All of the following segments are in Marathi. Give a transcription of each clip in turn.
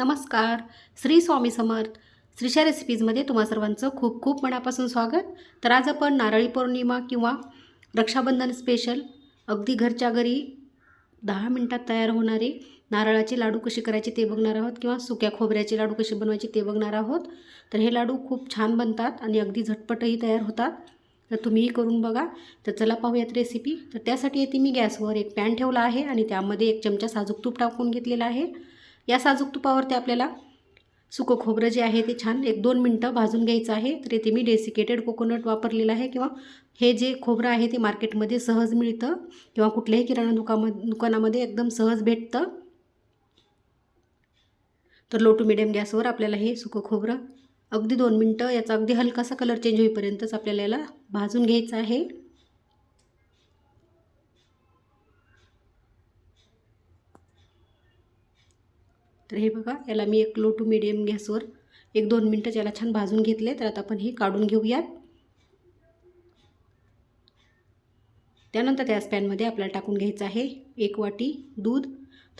नमस्कार श्री स्वामी समर्थ. श्रीशा रेसिपीजमध्ये तुम्हा सर्वांचं खूप खूप मनापासून स्वागत. तर आज आपण नारळी पौर्णिमा किंवा रक्षाबंधन स्पेशल अगदी घरच्या घरी दहा मिनटात तयार होणारे नारळाचे लाडू कसे करायचे ते बघणार आहोत किंवा सुक्या खोबऱ्याचे लाडू कसे बनवायचे ते बघणार आहोत. तर हे लाडू खूप छान बनतात आणि अगदी झटपटही तयार होतात. तर तुम्हीही करून बघा. तर चला पाहूयात रेसिपी तर त्यासाठी येते मी गॅसवर एक पॅन ठेवला आहे आणि त्यामध्ये एक चमचा साजूक तूप टाकून घेतलेला आहे. या साजूक तुपावरती आपल्याला सुकं खोबरं जे आहे ते छान एक दोन मिनटं भाजून घ्यायचं आहे. तर इथे मी डेसिकेटेड कोकोनट वापरलेलं आहे किंवा हे जे खोबरं आहे ते मार्केटमध्ये सहज मिळतं किंवा कुठल्याही किराणा दुकाम दुकानामध्ये एकदम सहज भेटतं. तर लो टू मिडियम गॅसवर आपल्याला हे सुकं खोबरं अगदी दोन मिनटं याचा अगदी हलकासा कलर चेंज होईपर्यंतच आपल्याला याला भाजून घ्यायचं आहे. तर हे बघा याला मी एक लो टू मिडियम गॅसवर एक दोन मिनटं याला छान भाजून घेतले. तर आता आपण हे काढून घेऊयात. त्यानंतर त्याच पॅनमध्ये आपल्याला टाकून घ्यायचं आहे एक वाटी दूध.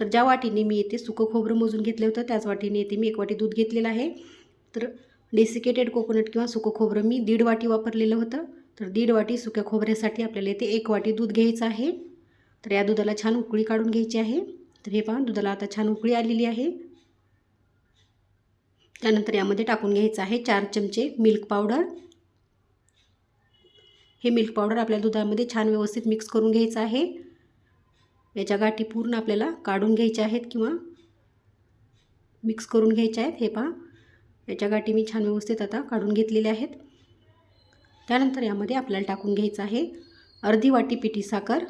तर ज्या वाटीने मी येते सुकं खोबरं मोजून घेतलं होतं त्याच वाटीने येते मी एक वाटी दूध घेतलेलं आहे. तर डेसिकेटेड कोकोनट किंवा सुकं खोबरं मी दीड वाटी वापरलेलं होतं. तर दीड वाटी सुक्या खोबऱ्यासाठी आपल्याला येते एक वाटी दूध घ्यायचं आहे. तर या दुधाला छान उकळी काढून घ्यायची आहे. तर हे पहा दुधाला आता छान उकळी आलेली आहे. त्यानंतर यामध्ये टाकून घ्यायचं आहे चार चमचे मिल्क पावडर हे मिल्क पावडर आपल्या दुधामध्ये छान व्यवस्थित मिक्स करून घ्यायचं आहे. याच्या गाठी पूर्ण आपल्याला काढून घ्यायच्या आहेत किंवा मिक्स करून घ्यायच्या आहेत. हे पहा याच्या गाठी मी छान व्यवस्थित आता काढून घेतलेल्या आहेत. त्यानंतर यामध्ये आपल्याला टाकून घ्यायचं आहे अर्धी वाटी पिठी साखर.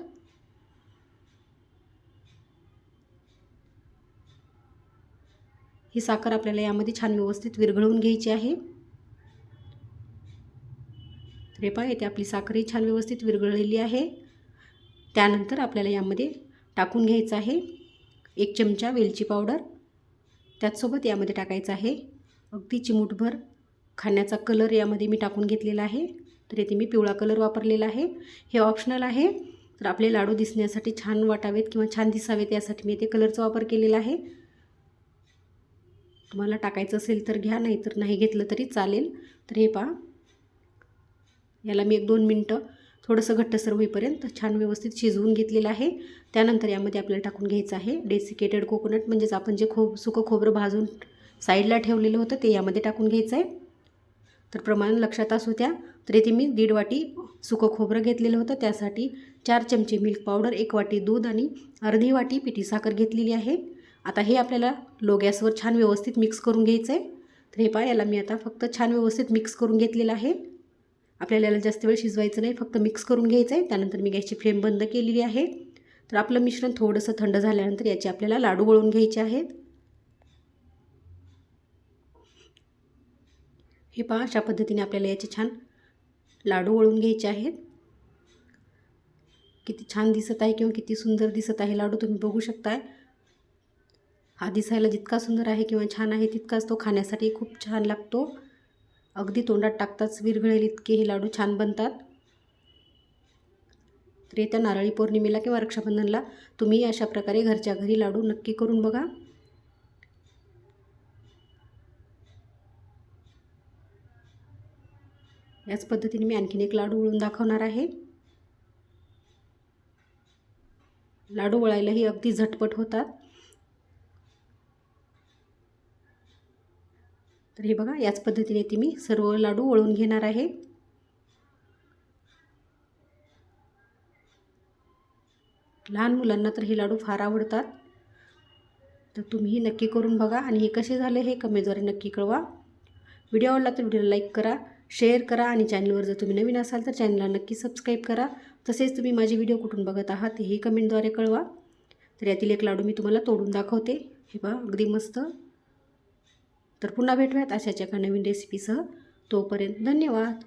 ही साखर आपल्याला यामध्ये छान व्यवस्थित विरघळवून घ्यायची आहे. तर हे पहा आपली साखरही छान व्यवस्थित विरघळलेली आहे. त्यानंतर आपल्याला यामध्ये टाकून घ्यायचं आहे एक चमचा वेलची पावडर. त्याचसोबत यामध्ये टाकायचं आहे अगदी चिमूटभर खाण्याचा कलर यामध्ये मी टाकून घेतलेला आहे. तर येथे मी पिवळा कलर वापरलेला आहे. हे ऑप्शनल आहे. तर आपले लाडू दिसण्यासाठी छान वाटावेत किंवा छान दिसावेत यासाठी मी येथे कलरचा वापर केलेला आहे. तुम्हाला टाकायचं असेल तर घ्या नाही तर नाही घेतलं तरी चालेल. तर हे पहा. याला मी एक दोन मिनटं थोडंसं घट्टसर होईपर्यंत छान व्यवस्थित शिजवून घेतलेलं आहे. त्यानंतर यामध्ये आपल्याला टाकून घ्यायचं आहे डेसिकेटेड कोकोनट म्हणजेच आपण जे खो सुकं खोबरं भाजून साईडला ठेवलेलं होतं ते यामध्ये टाकून घ्यायचं आहे. तर प्रमाण लक्षात असू द्या. तर इथे मी दीड वाटी सुकं खोबरं घेतलेलं होतं. त्यासाठी चार चमचे मिल्क पावडर एक वाटी दूध आणि अर्धी वाटी पिठी साखर घेतलेली आहे. आता हे आपल्याला लो गॅसवर छान व्यवस्थित मिक्स करून घ्यायचं आहे तर हे पहा याला मी आता फक्त छान व्यवस्थित मिक्स करून घेतलेलं आहे. आपल्याला याला जास्त वेळ शिजवायचं नाही फक्त मिक्स करून घ्यायचं आहे त्यानंतर मी गॅसची फ्लेम बंद केलेली आहे. तर आपलं मिश्रण थोडंसं थंड झाल्यानंतर याचे आपल्याला लाडू वळून घ्यायचे आहेत. हे पहा अशा पद्धतीने आपल्याला याचे छान लाडू वळून घ्यायचे आहेत. किती छान दिसत आहे किंवा किती सुंदर दिसत आहे लाडू तुम्ही बघू शकताय. हा दिसायला जितका सुंदर आहे किंवा छान आहे तितकाच तो खाण्यासाठी खूप छान लागतो. अगदी तोंडात टाकताच विरघळेल इतके हे लाडू छान बनतात. तर येत्या नारळी पौर्णिमेला किंवा रक्षाबंधनला तुम्ही अशा प्रकारे घरच्या घरी लाडू नक्की करून बघा. याच पद्धतीने मी आणखीन एक लाडू वळून दाखवणार आहे. लाडू वळायलाही अगदी झटपट होतात. तर हे बघा याच पद्धतीने ती मी सर्व लाडू वळून घेणार आहे. लहान मुलांना तर हे लाडू फार आवडतात. तर तुम्हीही नक्की करून बघा आणि हे कसे झाले हे कमेंटद्वारे नक्की कळवा. व्हिडिओ आवडला तर व्हिडिओला लाईक करा शेअर करा आणि चॅनलवर जर तुम्ही नवीन असाल तर चॅनलला नक्की सबस्क्राईब करा. तसेच तुम्ही माझे व्हिडिओ कुठून बघत आहात हे कमेंटद्वारे कळवा. तर यातील एक लाडू मी तुम्हाला तोडून दाखवते. हे बघा अगदी मस्त. तर पुन्हा भेटूयात अशाच एका नवीन रेसिपीसह तोपर्यंत धन्यवाद.